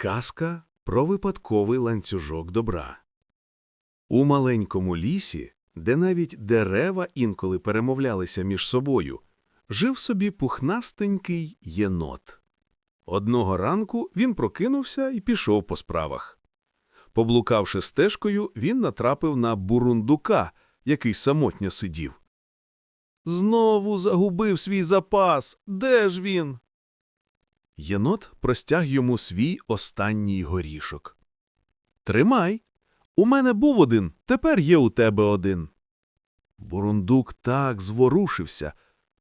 Казка про випадковий ланцюжок добра. У маленькому лісі, де навіть дерева інколи перемовлялися між собою, жив собі пухнастенький єнот. Одного ранку він прокинувся і пішов по справах. Поблукавши стежкою, він натрапив на бурундука, який самотньо сидів. Знову загубив свій запас. Де ж він? Єнот простяг йому свій останній горішок. Тримай. У мене був один, тепер є у тебе один. Бурундук так зворушився.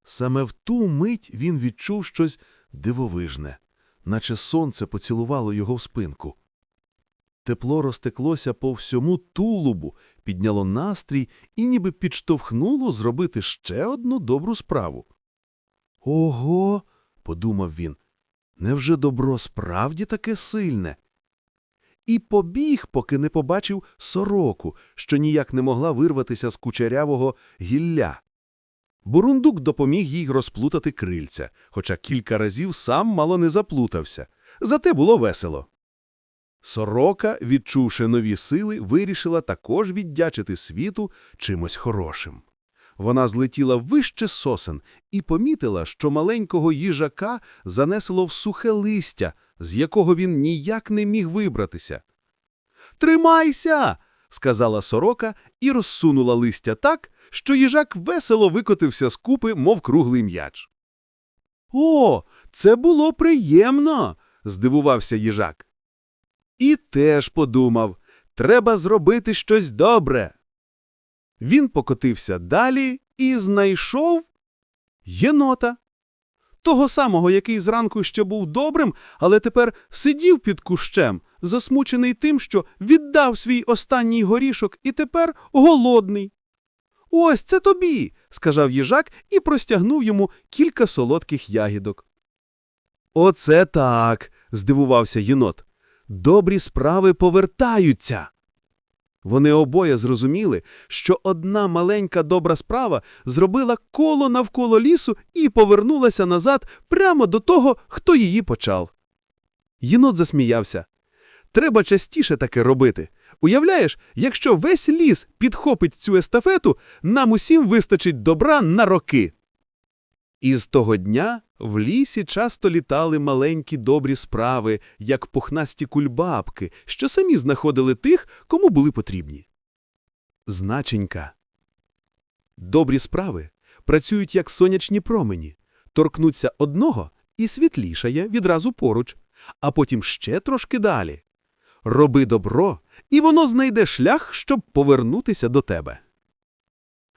Саме в ту мить він відчув щось дивовижне, наче сонце поцілувало його в спинку. Тепло розтеклося по всьому тулубу, підняло настрій і ніби підштовхнуло зробити ще одну добру справу. Ого, подумав він, невже добро справді таке сильне? І побіг, поки не побачив сороку, що ніяк не могла вирватися з кучерявого гілля. Бурундук допоміг їй розплутати крильця, хоча кілька разів сам мало не заплутався. Зате було весело. Сорока, відчувши нові сили, вирішила також віддячити світу чимось хорошим. Вона злетіла вище сосен і помітила, що маленького їжака занесло в сухе листя, з якого він ніяк не міг вибратися. Тримайся. сказала сорока і розсунула листя так, що їжак весело викотився з купи, мов круглий м'яч. О, це було приємно. здивувався їжак. І теж подумав треба зробити щось добре. Він покотився далі і знайшов єнота. Того самого, який зранку ще був добрим, але тепер сидів під кущем, засмучений тим, що віддав свій останній горішок і тепер голодний. Ось це тобі, сказав їжак і простягнув йому кілька солодких ягідок. Оце так, здивувався єнот. Добрі справи повертаються. Вони обоє зрозуміли, що одна маленька добра справа зробила коло навколо лісу і повернулася назад прямо до того, хто її почав. Єнот засміявся. Треба частіше таке робити. Уявляєш, якщо весь ліс підхопить цю естафету, нам усім вистачить добра на роки. І з того дня в лісі часто літали маленькі добрі справи, як пухнасті кульбабки, що самі знаходили тих, кому були потрібні. Значенька. Добрі справи працюють як сонячні промені, торкнуться одного і світлішає відразу поруч, а потім ще трошки далі. Роби добро, і воно знайде шлях, щоб повернутися до тебе.